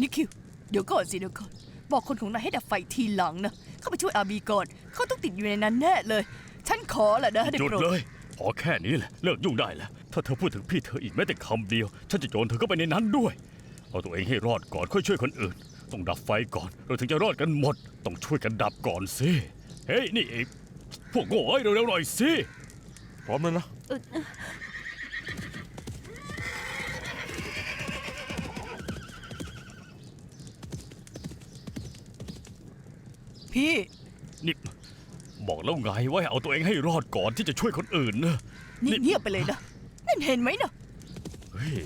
นิคิว เดี๋ยวก่อนสิเดี๋ยวก่อน บอกคนของนายให้ดับไฟทีหลังนะ เข้าไปช่วยอาบีก่อน เขาต้องติดอยู่ในนั้นแน่เลย ฉันขอแหละนะได้หยุดโปรดเลย พอแค่นี้แหละ เลิกยุ่งได้แล้ว ถ้าเธอพูดถึงพี่เธออีกแม้แต่คำเดียว ฉันจะโยนเธอเข้าไปในนั้นด้วย เอาตัวเองให้รอดก่อนค่อยช่วยคนอื่น ต้องดับไฟก่อน เราถึงจะรอดกันหมด ต้องช่วยกันดับก่อนสิ เฮ้ยนี่เองพวกโง่เอ้ยเร็วๆหน่อยสิ พร้อมแล้วนะ พี่ นี่บอกแล้วไงว่าให้เอาตัวเองให้รอดก่อนที่จะช่วยคนอื่นนะนี่เงียบไปเลยนะนั่นเห็นไหมนะเฮ้ย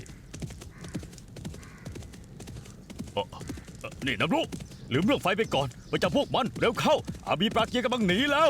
เอ่อเอ่อนี่นะลูกลืมเรื่องไฟไปก่อนไปจับพวกมันเร็วเข้าอาบีปราเกียร์กำลังหนีแล้ว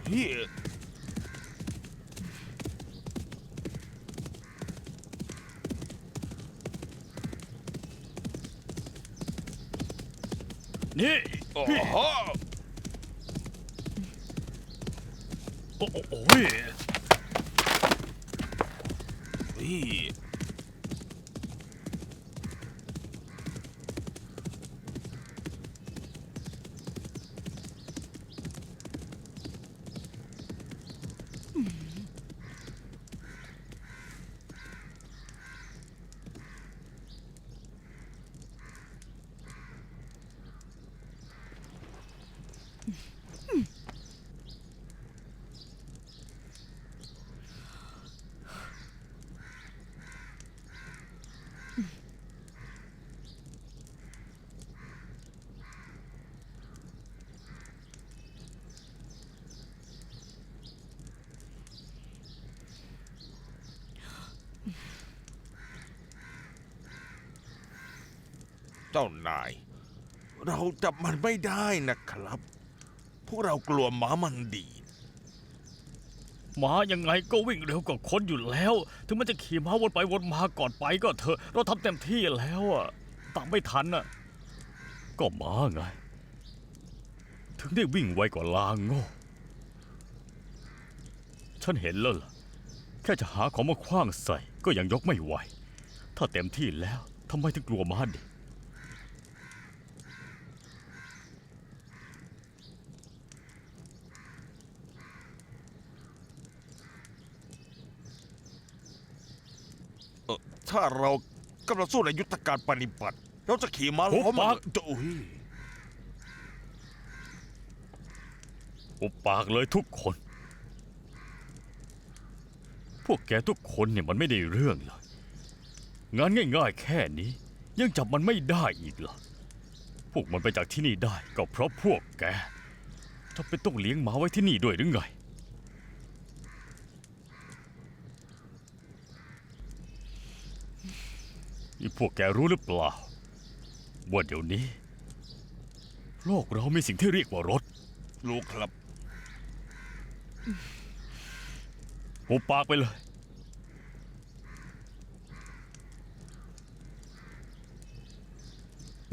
เฮียนี่โอ้พี่โหโอ้โอ้โอ้ย เฮียเจ้านาย เราจับมันไม่ได้นะครับ พวกเรากลัวหมามันดีหมายังไงก็วิ่งเร็วกว่าคนอยู่แล้ว ถึงมันจะขี่ม้าวนไปวนมาก่อนไปก็เถอะ เราทำเต็มที่แล้วอะตามไม่ทันอะก็หมาไง ถึงได้วิ่งไวกว่าลางโง่ ฉันเห็นแล้วล่ะ แค่จะหาของมาคว้างใส่ก็ยังยกไม่ไหว ถ้าเต็มที่แล้วทำไมถึงกลัวม้าดิ ถ้าเรากำลังสู้ในยุทธการปฏิบัติ เราจะขี่ม้าล้อหุมบปากโอ้ยอุบปากเลยทุกคน พวกแกทุกคนเนี่ยมันไม่ได้เรื่องเลย งานง่ายๆแค่นี้ ยังจับมันไม่ได้อีกเหรอ พวกมันไปจากที่นี่ได้ก็เพราะพวกแก ถ้าเป็นต้องเลี้ยงหมาไว้ที่นี่ด้วยหรือไง นี่พวกแกรู้หรือเปล่า ว่าเดี๋ยวนี้ โลกเรามีสิ่งที่เรียกว่ารถ รู้ครับหุบปากไปเลย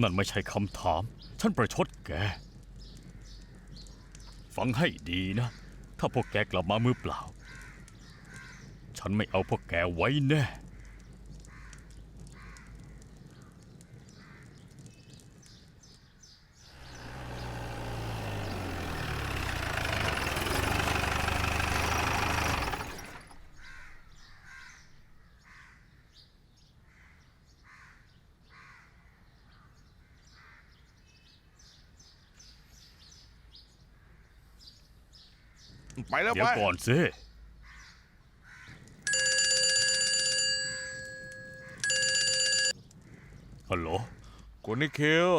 นั่นไม่ใช่คำถาม ฉันประชดแก ฟังให้ดีนะ ถ้าพวกแกกลับมามือเปล่า ฉันไม่เอาพวกแกไว้แน่ ไปแล้วเดี๋ยวไปก่อนสิฮัลโหล คุณนิคิว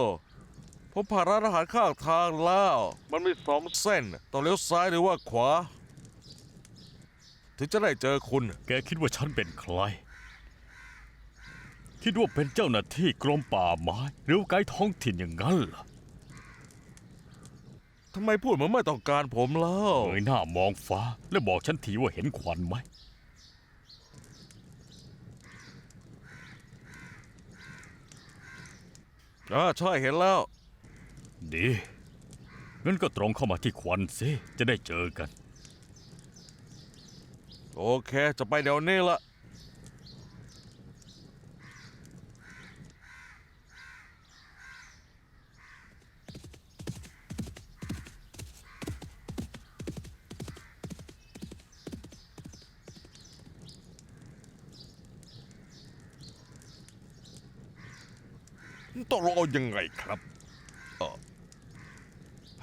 ผมผ่านร้านอาหารข้างทางแล้ว มันมีสองเส้น ต้องเลี้ยวซ้ายหรือว่าขวา ถึงจะได้เจอคุณ แกคิดว่าฉันเป็นใคร คิดว่าเป็นเจ้าหน้าที่กรมป่าไม้ หรือว่าไกด์ท้องถิ่นอย่างนั้นเหรอ ทำไมพูดเหมือนไม่ต้องการผมเล่าเงยหน้ามองฟ้า แล้วบอกฉันทีว่าเห็นควันไหม อ่าใช่เห็นแล้ว ดีงั้นก็ตรงเข้ามาที่ควันสิ จะได้เจอกัน โอเค จะไปเดี๋ยวนี้ละ ต้องรองเอายังไงครับ เออ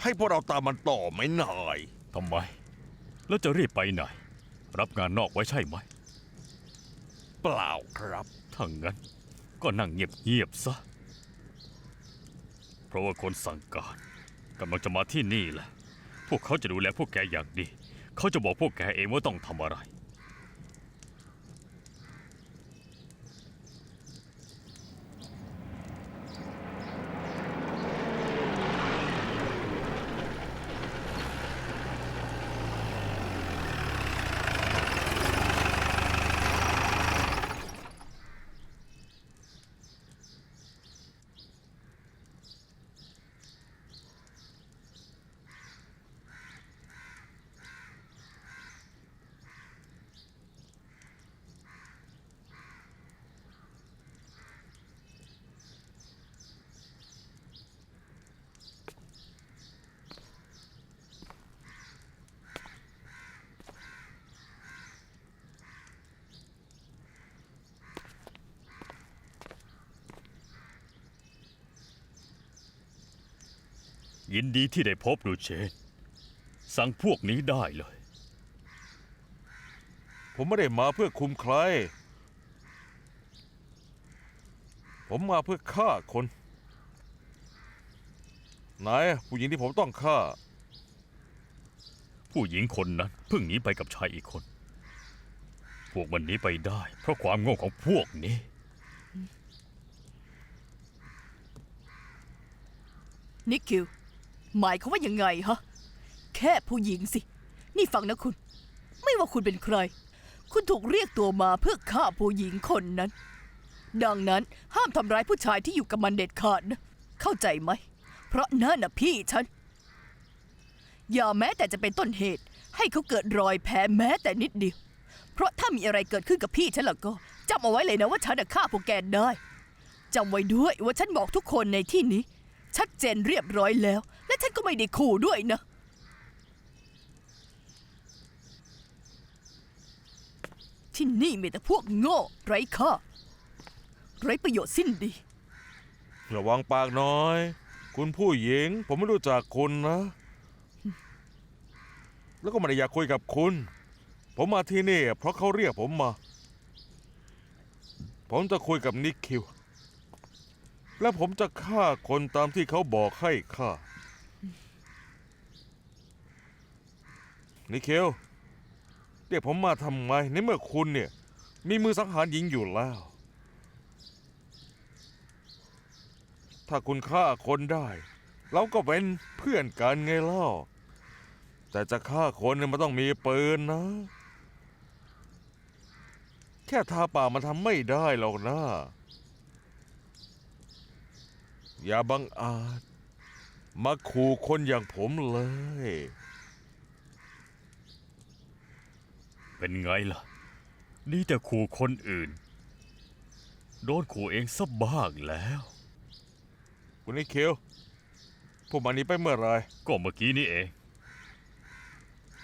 ให้พวกเราตามมันต่อไหมนาย ทำไม แล้วจะรีบไปไหน รับงานนอกไว้ใช่ไหม เปล่าครับ ถ้างั้นก็นั่งเงียบๆซะ เพราะว่าคนสั่งการกำลังจะมาที่นี่แหละ พวกเขาจะดูแลพวกแกอย่างดี เขาจะบอกพวกแกเองว่าต้องทำอะไร ยินดีที่ได้พบดูเชน สั่งพวกนี้ได้เลย ผมไม่ได้มาเพื่อคุมใคร ผมมาเพื่อฆ่าคนไหนายผู้หญิงที่ผมต้องฆ่า ผู้หญิงคนนั้นเพิ่งหนีไปกับชายอีกคน พวกมันหนีไปได้ เพราะความโง่ของพวกนี้ นิกคิว หมายเขามว่ายังไงฮะ แค่ผู้หญิงสิ นี่ฟังนะคุณ ไม่ว่าคุณเป็นใคร คุณถูกเรียกตัวมาเพื่อฆ่าผู้หญิงคนนั้น ดังนั้นห้ามทำร้ายผู้ชายที่อยู่กับมันเด็ดขาดนะ เข้าใจไหม เพราะนั่นน่ะพี่ฉัน อย่าแม้แต่จะเป็นต้นเหตุ ให้เขาเกิดรอยแผลแม้แต่นิดเดียว เพราะถ้ามีอะไรเกิดขึ้นกับพี่ฉันล่ะก็จำเอาไว้เลยนะว่าฉันน่ะฆ่าพวกแกได้จำไว้ด้วยว่าฉันบอกทุกคนในที่นี้ ชัดเจนเรียบร้อยแล้ว และฉันก็ไม่ได้ขู่ด้วยนะ ที่นี่มีแต่พวกโง่ ไร้ค่า ไร้ประโยชน์สิ้นดี ระวังปากน้อย คุณผู้หญิง ผมไม่รู้จักคุณนะ แล้วก็ไม่ได้อยากคุยกับคุณ ผมมาที่นี่ เพราะเขาเรียกผมมา ผมจะคุยกับนิกคิวและผมจะฆ่าคนตามที่เขาบอกให้ฆ่า นิกคิวเรียกผมมาทำไมในเมื่อคุณเนี่ย มีมือสังหารหญิงอยู่แล้ว ถ้าคุณฆ่าคนได้ เราก็เป็นเพื่อนกันไงเล่า แต่จะฆ่าคนเนี่ยมันต้องมีปืนนะ แค่ทาปากมันทำไม่ได้หรอกนะ อย่าบังอาจมาขู่คนอย่างผมเลย เป็นไงล่ะ นี่แต่ขู่คนอื่น โดนขู่เองซะบ้างแล้ว คุณนิคิวพวกมันหนี้ไปเมื่อไหรก็เมื่อกี้นี่เอง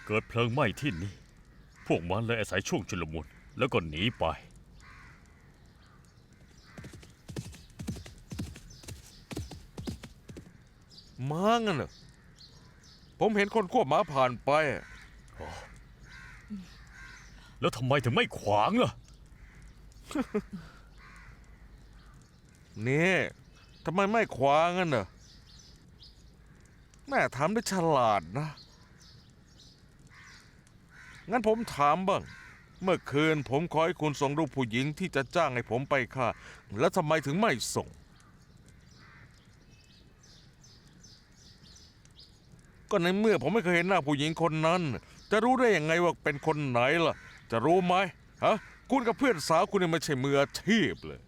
เกิดเพลิงไหม้ที่นี่ พวกมันเลยอาศัยช่วงชุลมุนแล้วก็หนีไป ม้างั้นเหรอผมเห็นคนควบม้าผ่านไป แล้วทำไมถึงไม่ขวางล่ะ นี่ทำไมไม่คว้างั้นน่ะแม่ถามได้ฉลาดนะ งั้นผมถามบ้าง เมื่อคืนผมขอให้คุณส่งรูปผู้หญิงที่จะจ้างให้ผมไปฆ่าแล้วทำไมถึงไม่ส่ง ก็ในเมื่อผมไม่เคยเห็นหน้าผู้หญิงคนนั้น จะรู้ได้ยังไงว่าเป็นคนไหนล่ะ จะรู้ไหมฮะคุณกับเพื่อนสาวคุณเนี่ยไม่ใช่มืออาชีพเลย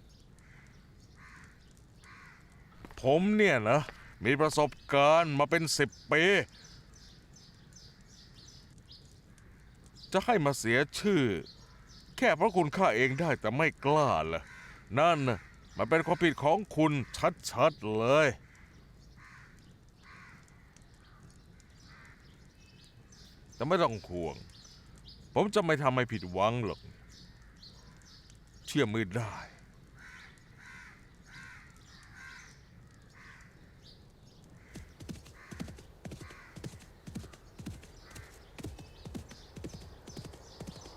ผมเนี่ยนะ มีประสบการณ์มาเป็นสิบปี จะให้มาเสียชื่อ แค่เพราะคุณฆ่าเองได้แต่ไม่กล้าล่ะ นั่นน่ะมันเป็นความผิดของคุณชัดๆเลย แต่ไม่ต้องห่วง ผมจะไม่ทำให้ผิดหวังหรอก เชื่อมือได้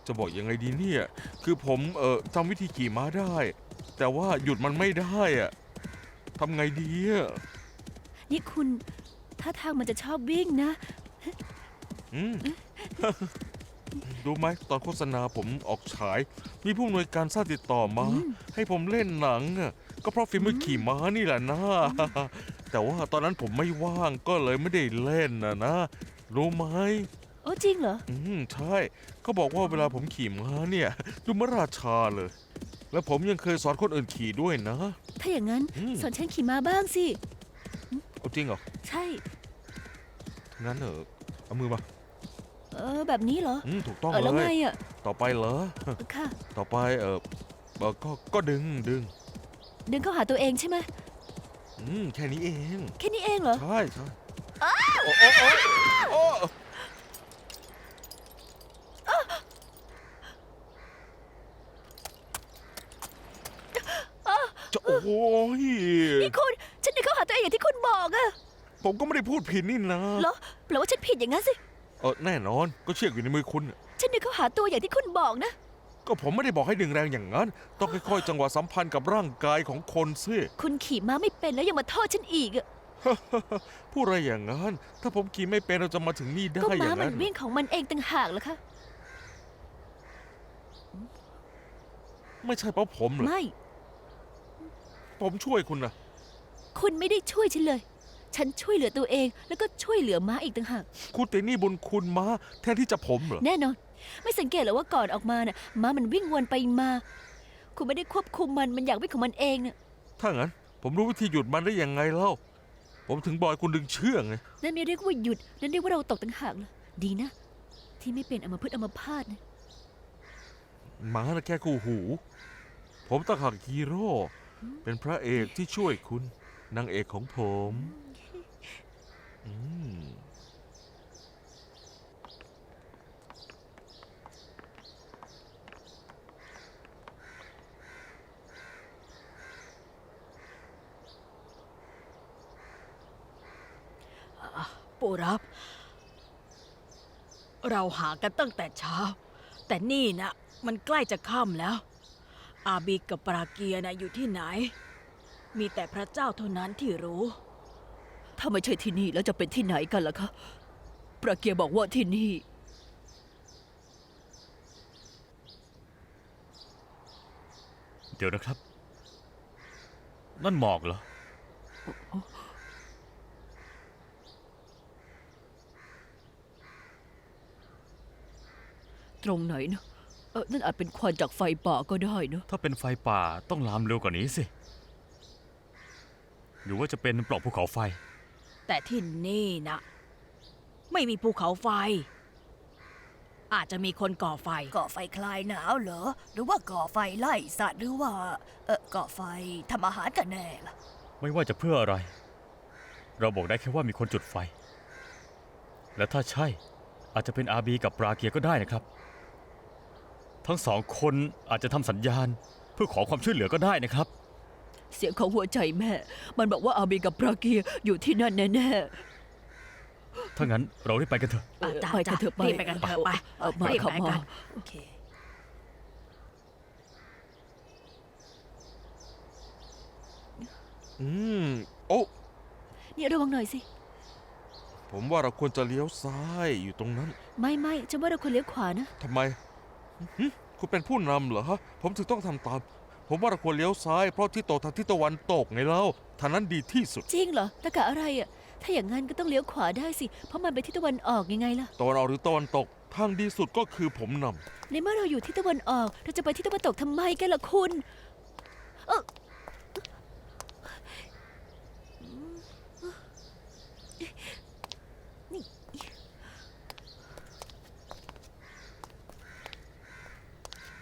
จะบอกยังไงดีเนี่ย คือผมเอ่อจำวิธีขี่ม้าได้ แต่ว่าหยุดมันไม่ได้อะทำไงดีอะนี่คุณท่าทางมันจะชอบวิ่งนะ อืม รู้ไหมตอนโฆษณาผมออกฉาย มีผู้อำนวยการสร้างติดต่อมา ให้ผมเล่นหนังอะก็เพราะฟิล์มอขี่ม้านี่แหละนะ แต่ว่าตอนนั้นผมไม่ว่างก็เลยไม่ได้เล่นนะนะ รู้ไหมโอ้จริงเหรอ อืมใช่เขาบอกว่าเวลาผมขี่ม้าเนี่ยดูมราชาเลย แล้วผมยังเคยสอนคนอื่นขี่ด้วยนะ ถ้าอย่างนั้นอืม สอนฉันขี่ม้าบ้างสิ เอาจริงเหรอ ใช่ งั้นเออเอามือมา เออแบบนี้เหรออืมถูกต้องเออแล้วเลไงย อะต่อไปเหรอ ค่ะ ต่อไปเออเออก็ก็ดึงดึงดึงเข้าหาตัวเองใช่ไหมอืมแค่นี้เอง แค่นี้เองเหรอ ใช่ใช่โอ้โอ้โอ้โอ้จะโอ้ยนี่คุณ ฉันดึงเข้าหาตัวเองอย่างที่คุณบอกอะผมก็ไม่ได้พูดผิดนี่นะ เหรอแปลว่าฉันผิดอย่างนั้นสิ เออแน่นอนก็เชือกอยู่ในมือคุณ ฉันดึงเข้าหาตัวอย่างที่คุณบอกนะ ก็ผมไม่ได้บอกให้ดึงแรงอย่างนั้น ต้องค่อยๆ จังหวะสัมพันธ์กับร่างกายของคนสิคุณขี่ม้าไม่เป็นแล้วยังมาโทษฉันอีกอะพูดอะไรอย่างนั้น ถ้าผมขี่ไม่เป็นเราจะมาถึงนี่ได้ก็อม้าย่างมันั้นน วิ่งของมันเองต่างหากเหรอคะ ไม่ใช่เพราะผมเหรอไม่ ผมช่วยคุณนะคุณไม่ได้ช่วยฉันเลย ฉันช่วยเหลือตัวเอง แล้วก็ช่วยเหลือม้าอีกต่างหาก คุณติดหนี่บุญคุณมาแทนที่จะผมเหรอ แน่นอน ไม่สังเกตเหรอว่าก่อนออกมาน่ะม้ามันวิ่งวนไปมา คุณไม่ได้ควบคุมมันมันอยากวิ่งของมันเองน่ะถ้างั้น ผมรู้วิธีหยุดมันได้ยังไงเล่า ผมถึงบอกให้คุณดึงเชือกไง นั่นไม่เรียกว่าหยุดนั่นเรียกว่าเราตกต่างหากเลยดีนะ ที่ไม่เป็นอัมพฤกษ์อัมพาตนะหมาน่ะแค่คู่หู ผมต่างหากฮีโร่ เป็นพระเอกที่ช่วยคุณ นางเอกของผมอืม ปูรับ เราหากันตั้งแต่เช้า แต่นี่นะมันใกล้จะค่ำแล้ว อาบีกับปราเกียนะอยู่ที่ไหน มีแต่พระเจ้าเท่านั้นที่รู้ ถ้าไม่ใช่ที่นี่แล้วจะเป็นที่ไหนกันล่ะคะประเกียบอกว่าที่นี่ เดี๋ยวนะครับ นั่นหมอกเหรอ ตรงไหนนะเออนั่นอาจเป็นควันจากไฟป่าก็ได้เนอะถ้าเป็นไฟป่าต้องลามเร็วกว่านี้สิ หรือว่าจะเป็นปล่องภูเขาไฟ แต่ที่นี่นะไม่มีภูเขาไฟ อาจจะมีคนก่อไฟ ก่อไฟคลายหนาวเหรอ หรือว่าก่อไฟไล่สัตว์หรือว่า เออก่อไฟทำอาหารกันแน่ล่ะ ไม่ว่าจะเพื่ออะไร เราบอกได้แค่ว่ามีคนจุดไฟ และถ้าใช่อาจจะเป็นอาบีกับปราเกียก็ได้นะครับ ทั้งสองคนอาจจะทำสัญญาณ เพื่อขอความช่วยเหลือก็ได้นะครับ เสียงของหัวใจแม่ มันบอกว่าอาบีกับปราเกียอยู่ที่นั่นแน่ถ้างั้นเราได้ไปกันเถอะเออจ้ะไปกันเถอะไปรีบไปกันเถอะไปเออมารีบขับไปมา กันโอเค อืม โอ้นี่ระวังหน่อยสิ ผมว่าเราควรจะเลี้ยวซ้ายอยู่ตรงนั้น ไม่ไม่ฉันว่าเราควรเลี้ยวขวานะ ทำไมหึคุณเป็นผู้นำเหรอฮะ ผมถึงต้องทำตาม ผมว่าเราควรเลี้ยวซ้ายเพราะที่ตกทางทิศตะวันตกไงเล่าทางนั้นดีที่สุด จริงเหรอตะกะอะไรอะ ถ้าอย่างนั้นก็ต้องเลี้ยวขวาได้สิ เพราะมันไปทิศตะวันออกยังไงล่ะ ตะวันออกหรือตะวันตก ทางดีสุดก็คือผมนในเมื่อเราอยู่ทิศตะวันออก เราจะไปทิศตะวันตกทำไมกันล่ะคุณเออนี่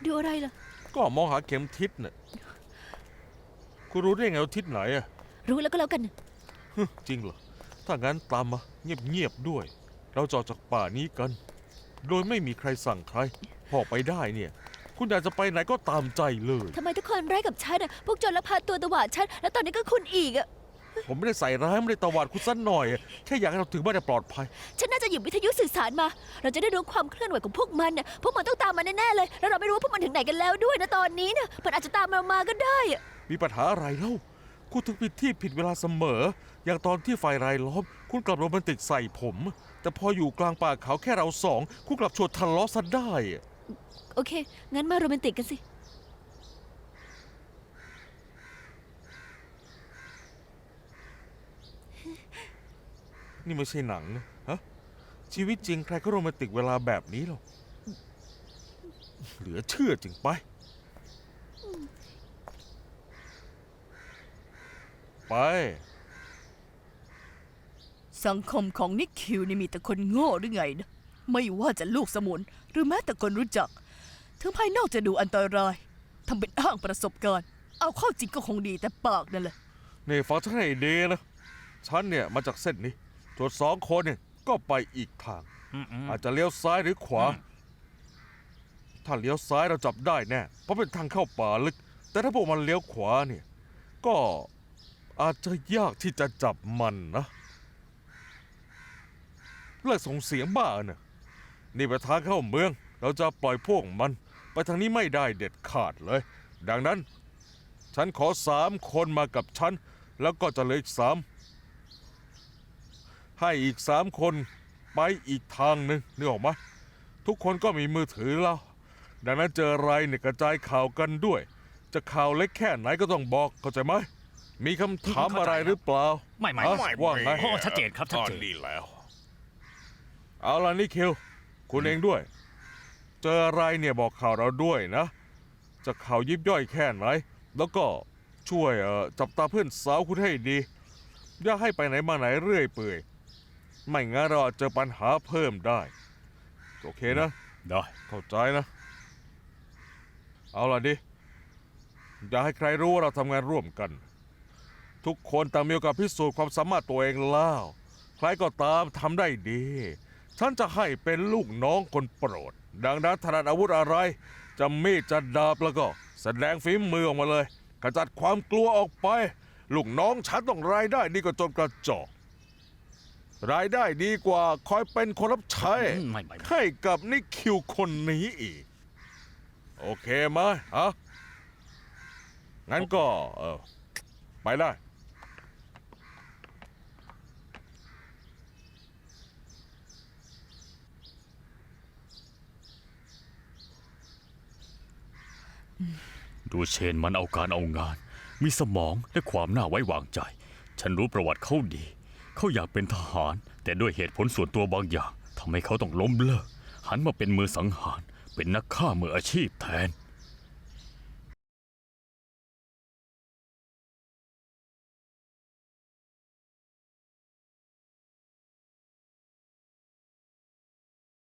ดูอะไรล่ะำ ก็มองหาเข็มทิศน่ะคุณรู้ได้ไงว่าทิศไหนอะรู้แล้วก็แล้วกัน ฮึจริงเหรอ ถ้างั้นตามมาเงียบๆด้วย เราจะออกจากป่านี้กัน โดยไม่มีใครสั่งใคร พอไปได้เนี่ย คุณอยากจะไปไหนก็ตามใจเลย ทำไมทุกคนไร้ายกับฉันอะพวกโจรลักพาตัวตวาดฉัน แล้วตอนนี้ก็คุณอีกอะ ผมไม่ได้ใส่ร้ายไม่ได้ตวาดคุณสักหน่อย แค่อยากให้เราถึงบ้านได้ปลอดภัย ฉันน่าจะหยิบวิทยุสื่อสารมา เราจะได้รู้ความเคลื่อนไหวของพวกมันน่ะพวกมันต้องตามมาแน่ๆเลย แล้วเราไม่รู้ว่าพวกมันถึงไหนกันแล้วด้วยนะตอนนี้นะมันอาจจะตามเรามาก็ได้อะมีปัญหาอะไรเล่าคุณถึงผิดที่ผิดเวลาเสมอ อย่างตอนที่ไฟรายล้อมคุณกลับโรแมนติกใส่ผม แต่พออยู่กลางป่าเขาแค่เราสองคุณกลับชวนทะเลาะซะได้อะโอเค งั้นมาโรแมนติกกันสิ นี่ไม่ใช่หนังนะฮะชีวิตจริงใครก็โรแมนติกเวลาแบบนี้หรอกเหลือเชื่อจริงไป ไป สังคมของนิกคิวนี่มีแต่คนโง่หรือไงนะไม่ว่าจะลูกสมุนหรือแม้แต่คนรู้จัก ถึงภายนอกจะดูอันตรายทำเป็นอ้างประสบการณ์ เอาเข้าจริงก็คงดีแต่ปากนั่นแหละนี่ฟังฉันให้ดีนะ ฉันเนี่ยมาจากเส้นนี้ ส่วนสองคนเนี่ยก็ไปอีกทาง อาจจะเลี้ยวซ้ายหรือขวา ถ้าเลี้ยวซ้ายเราจับได้แน่ เพราะเป็นทางเข้าป่าลึก แต่ถ้าพวกมันเลี้ยวขวาเนี่ย ก็อาจจะยากที่จะจับมันนะ เลิกส่งเสียงบ้าน่ะนี่ไปนทางเข้าเมือง เราจะปล่อยพวกมัน ไปทางนี้ไม่ได้เด็ดขาดเลย ดังนั้น ฉันขอสามคนมากับฉัน แล้วก็จะเหลืออีกสาม ให้อีกสามคนไปอีกทางหนึ่งนึกออกไหมทุกคนก็มีมือถือแล้วดังนั้นเจออะไรเนี่ยกระจายข่าวกันด้วย จะข่าวเล็กแค่ไหนก็ต้องบอกเข้าใจไหมมีคำถามอะไรหรือเปล่าไม่ไม่ฮะว่าไงโอ้ชัดเจนครับชัดเจนนี่แล้ว เอาล่ะนี่คิวคุณเองด้วย เจออะไรเนี่ยบอกข่าวเราด้วยนะ จะข่าวยิบย่อยแค่ไหน แล้วก็ช่วยเอ่อจับตาเพื่อนสาวคุณให้ดี อย่าให้ไปไหนมาไหนเรื่อยเปื่อย ไม่งั้นเราอาจเจอปัญหาเพิ่มได้ โอเคนะ ได้ เข้าใจนะ เอาล่ะดิ อย่าให้ใครรู้ว่าเราทำงานร่วมกัน ทุกคนต่างมีโอกาสพิสูจน์ความสามารถตัวเองแล้ว ใครก็ตามทำได้ดี ฉันจะให้เป็นลูกน้องคนโปรด ดังนั้นถนัดอาวุธอะไร จะมีดจะดาบแล้วก็ แสดงฝีมือออกมาเลยขจัดความกลัวออกไป ลูกน้องฉันต้องรายได้ดีกว่าโจนกระจอก รายได้ดีกว่าคอยเป็นคนรับใช้อืมไม่ไม่ไม่ ให้กับนิคิวคนนี้อีก โอเคไหมฮะงั้นก็เออไปได้ ดูเชนมันเอาการเอางาน มีสมองและความน่าไว้วางใจ ฉันรู้ประวัติเขาดี เขาอยากเป็นทหาร แต่ด้วยเหตุผลส่วนตัวบางอย่างทำให้เขาต้องล้มเลิกหันมาเป็นมือสังหาร เป็นนักฆ่ามืออาชีพแทน